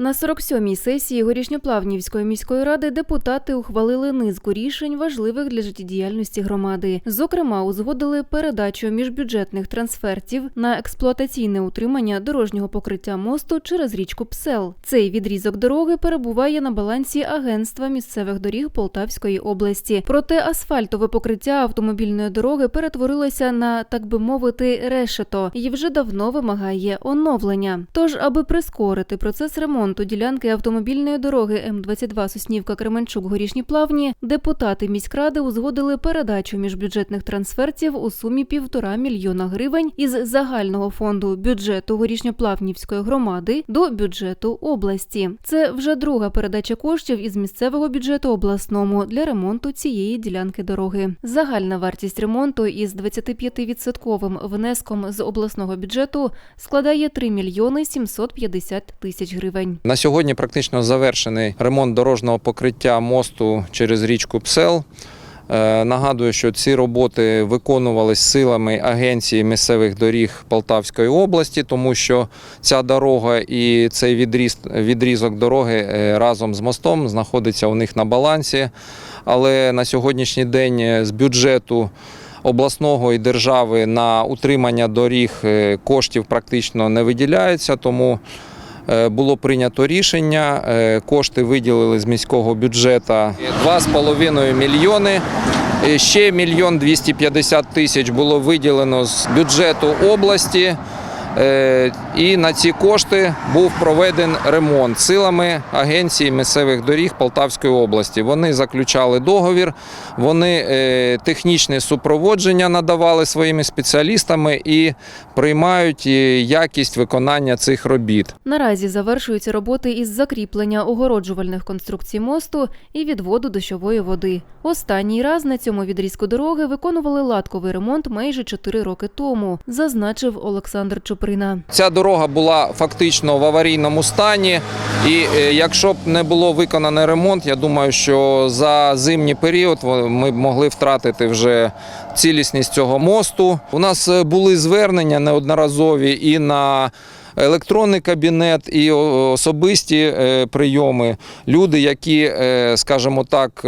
На 47-й сесії Горішньоплавнівської міської ради депутати ухвалили низку рішень, важливих для життєдіяльності громади. Зокрема, узгодили передачу міжбюджетних трансфертів на експлуатаційне утримання дорожнього покриття мосту через річку Псел. Цей відрізок дороги перебуває на балансі Агентства місцевих доріг Полтавської області. Проте асфальтове покриття автомобільної дороги перетворилося на, так би мовити, решето і вже давно вимагає оновлення. Тож, аби прискорити процес ремонту ділянки автомобільної дороги М22 Соснівка Кременчук Горішні Плавні, депутати міськради узгодили передачу міжбюджетних трансфертів у сумі півтора мільйона гривень із загального фонду бюджету Горішньоплавнівської громади до бюджету області. Це вже друга передача коштів із місцевого бюджету обласному для ремонту цієї ділянки дороги. Загальна вартість ремонту із 25% внеском з обласного бюджету складає 3 мільйони 750 тисяч гривень. На сьогодні практично завершений ремонт дорожнього покриття мосту через річку Псел. Е, Нагадую, що ці роботи виконувались силами Агенції місцевих доріг Полтавської області, тому що ця дорога і цей відріз, відрізок дороги е, разом з мостом знаходиться у них на балансі. Але на сьогоднішній день е, з бюджету обласного і держави на утримання доріг коштів практично не виділяється, тому було прийнято рішення. е, Кошти виділили з міського бюджету 2,5 мільйони. Е, Ще мільйон 250 тисяч було виділено з бюджету області. Е, І на ці кошти був проведен ремонт силами Агенції місцевих доріг Полтавської області. Вони заключали договір, вони е, технічне супроводження надавали своїми спеціалістами і приймають е, якість виконання цих робіт. Наразі завершуються роботи із закріплення огороджувальних конструкцій мосту і відводу дощової води. Останній раз на цьому відрізку дороги виконували латковий ремонт майже 4 роки тому, зазначив Олександр Чуприна. Ця дорога була фактично в аварійному стані, і е, якщо б не було виконано ремонт, я думаю, що за зимній період ми б могли втратити вже цілісність цього мосту. У нас е, були звернення неодноразові і на електронний кабінет, і особисті е, прийоми. Люди, які, скажімо так,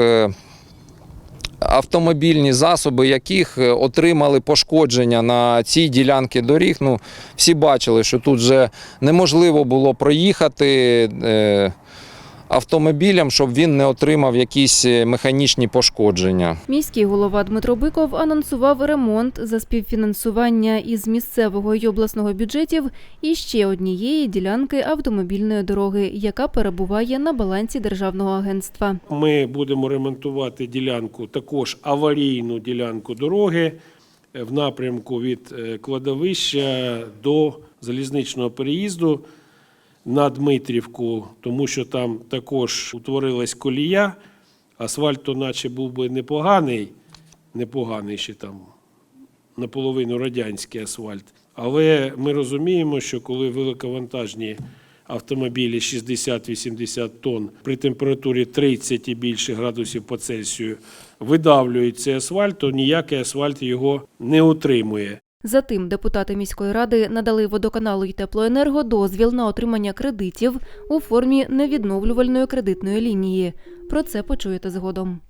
автомобільні засоби, яких е, отримали пошкодження на цій ділянці доріг. Ну, всі бачили, що тут вже неможливо було проїхати автомобілем, щоб він не отримав якісь е, механічні пошкодження. Міський голова Дмитро Биков анонсував ремонт за співфінансування із місцевого й обласного бюджетів і ще однієї ділянки автомобільної дороги, яка перебуває на балансі державного агентства. Ми будемо ремонтувати ділянку, також аварійну ділянку дороги е, в напрямку від е, кладовища до залізничного переїзду на Дмитрівку, тому що там також утворилась колія. Асфальт, то наче був би непоганий, непоганий ще там наполовину радянський асфальт. Але ми розуміємо, що коли великовантажні автомобілі 60-80 тонн при температурі 30 і більше градусів по Цельсію видавлюють цей асфальт, то ніякий асфальт його не утримує. Затим депутати міської ради надали водоканалу й теплоенерго дозвіл на отримання кредитів у формі невідновлювальної кредитної лінії. Про це почуєте згодом.